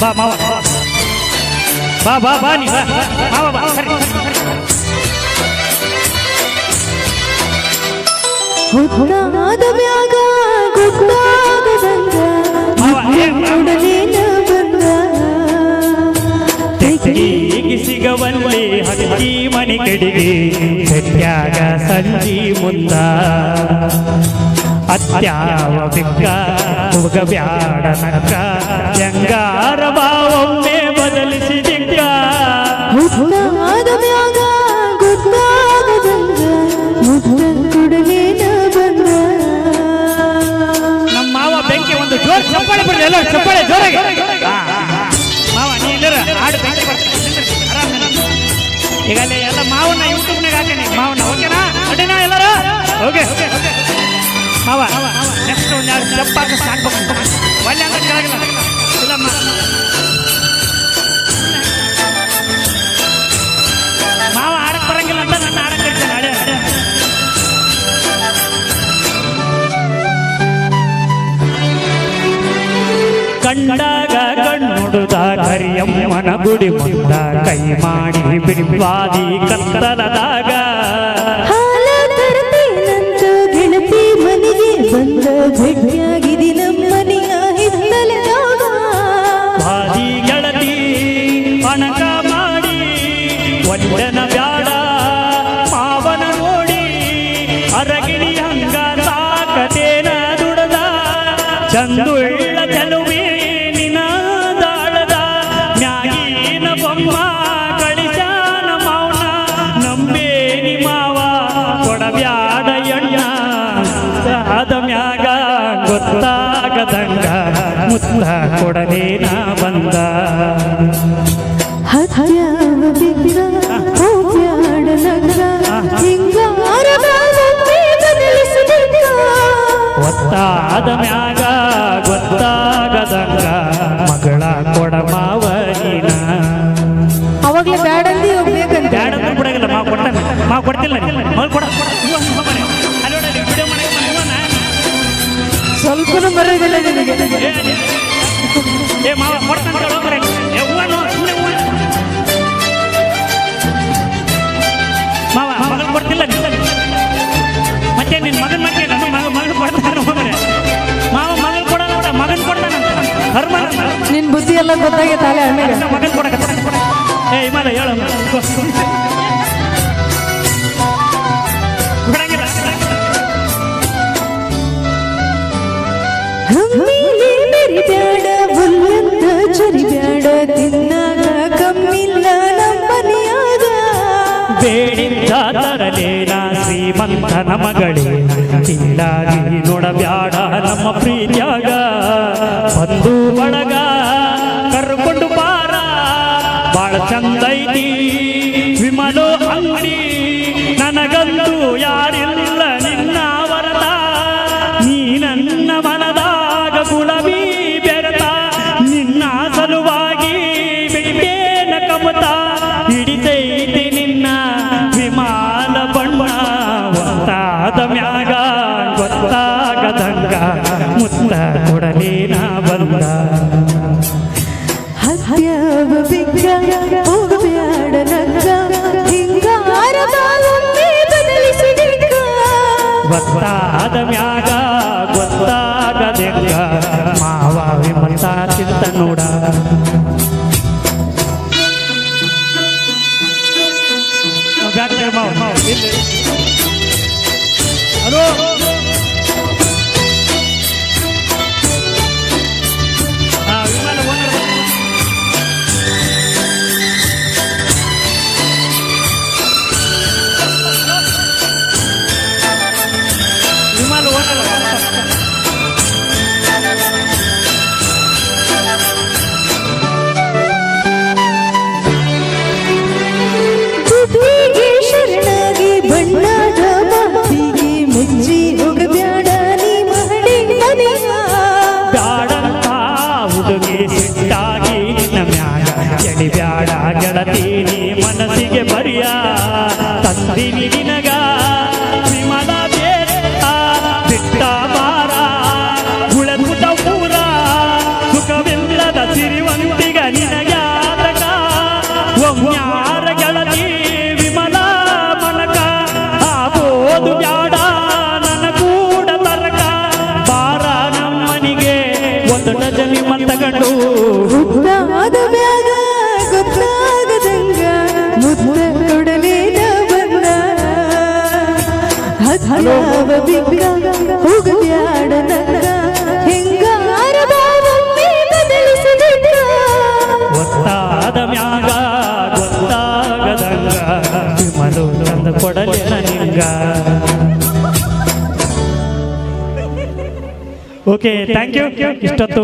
ಬಾ ಮಾವ ಬಾ ಬಾ. ಬಾ ನೀ ಬಾ. ಮಾವ ಬಾ ಸರಿ ಹುಟ್ಟಾದ ಮ್ಯಾಗ ಗುಟ್ಟಾಗದಂಗ ಮಾವ ಬಂದ. ತೆಕ್ಕಿಗೆ ಸಿಗವಲ್ಲಿ ಹಕ್ಕಿ ಮನೆ ಕಡೆಗೆ ಸತ್ಯಾಗ ಸಂಜಿ ಮುಂದ. ಅತ್ಯಾವ ಬಿಕ್ಕ ಹೋಗಬ್ಯಾಡ ನಕ್ಕ ಹೆಂಗಾರ ಬಾವೊಮ್ಮೆ ಬದಲಿಸಿ ದಿಕ್ಕ ಹುಟ್ಟಾದ ಮ್ಯಾಗ ಗುಟ್ಟಾಗದಂಗ ಮುಟ್ಟ ಕುಡಲಿನ ಬಂದ ನಮ್ಮ ಮಾವ ಬೆಂಕಿ ಒಂದು ಜೋರ್ ಚಪ್ಪಾಳೆ ಬಿಡ್ರಿ ಎಲ್ಲ ಚಪ್ಪಾಳೆ ಜೋರಾಗಿ ಹಾ, ಹಾ. ಮಾವ ನೀ ಇಲ್ಲರ ಹಾಡು ಬೆಂಕಿ ಬರ್ತಾನೆ. ನಿಂದ್ರಿ, ಆರಾಮ್ ನಿಂದ್ರಿ. ಈಗ ಅಲ್ಲಿ ಎಲ್ಲ ಮಾವನ್ನ ಯೂಟ್ಯೂಬ್ನಾಗ ಹಾಕೇನಿ ಮಾವನ್ನ ಓಕೆನಾ ಅಡ್ಡಿನಾ ಎಲ್ಲರೂ ಓಕೆ ಓಕೆ ಓಕೆ ಮಾವ. ನೆಕ್ಸ್ಟ್ ಒಂದು ಎರಡು ಚಪ್ಪಾಕ ಸಾಕ್ಬೇಕು ಒಳ್ಳೆ ಅಂದ್ರೆ ಕೆಳಗಿಲ್ಲ ಇಲ್ಲಮ್ಮ ಮಾವ ಆಡಕ್ ಬರಂಗಿಲ್ಲ ಅಂತ ನನ್ನ ಆಡಕ್ ಇರ್ತೇನೆ ಅಡೆ ಕಂಡಾಗ ಕಣ್ಣುಡುದ ಕರಿಯಮ್ಮನ ಗುಡಿ ಮುಂದ ಕೈ ಮಾಡಿ ಬಿಡಿವಾದಿ ಕತ್ತಲದಾಗ ಚಂದುಳ್ಳ ಚಲುವೆ ನಿನ ದಾಳದ ಮ್ಯಾಗಿನ ಬೊಮ್ಮ ಕಳಿಸಾನ ಮೌನ ನಂಬೇನಿ ಮಾವ ಕೊಡಬ್ಯಾಡ ಎಣ್ಣ ಆದ ಮ್ಯಾಗ ಗೊತ್ತಾಗದಂಗ ಮುತ್ತ ಕೊಡಲೇನ ಬಂದ. ನಗ್ಗ ಹಿಂಗಾರ ಒತ್ತಾದ ಮ್ಯಾಗ ಸ್ವಲ್ಪನೂ ಮರೆಯೋದಿಲ್ಲ ನಿನಗೆ. ಮಾವ ಕೊಡ್ತಾನೆ ಮಗನ್ ಕೊಡ್ತಿಲ್ಲ. ಮತ್ತೆ ನಿನ್ ಮಗನ ನನ್ನ ಮಗ ಕೊಡ್ತಾನೆ ಹೋಗ್ರೆ ಮಾವ ಕೊಡಲ್ಲ ನೋಡ ಮಗನ್ ಕೊಡ್ತಾನಂತ ಹರ್ಮನ ನಿನ್ ಬುದ್ಧಿ ಎಲ್ಲ ಗೊತ್ತಾಗೈತೆ ಮಗನ್ ಕೊಡಕ ಏ ಇಮಾಲ ಹೇಳು. ತರಲೇನ ಶ್ರೀಮಂತನ ಮಗಳೇ ಕೀಳಾಗಿ ನೋಡಬ್ಯಾಡ ನಮ್ಮ ಪ್ರೀತಿಯಾಗ. ಮುತ್ತ ನಾ ಬಂದ. ಹತ್ಯಾವ ಗೊತ್ತಾದ ಮ್ಯಾಗ ಗೊತ್ತಾಗದೆಂಗ ಮಾವ ವಿಮತ ಚಿಂತ ನೋಡ. ಹಲೋ ಓಕೆ ಥ್ಯಾಂಕ್ ಯು ಇಷ್ಟೊತ್ತು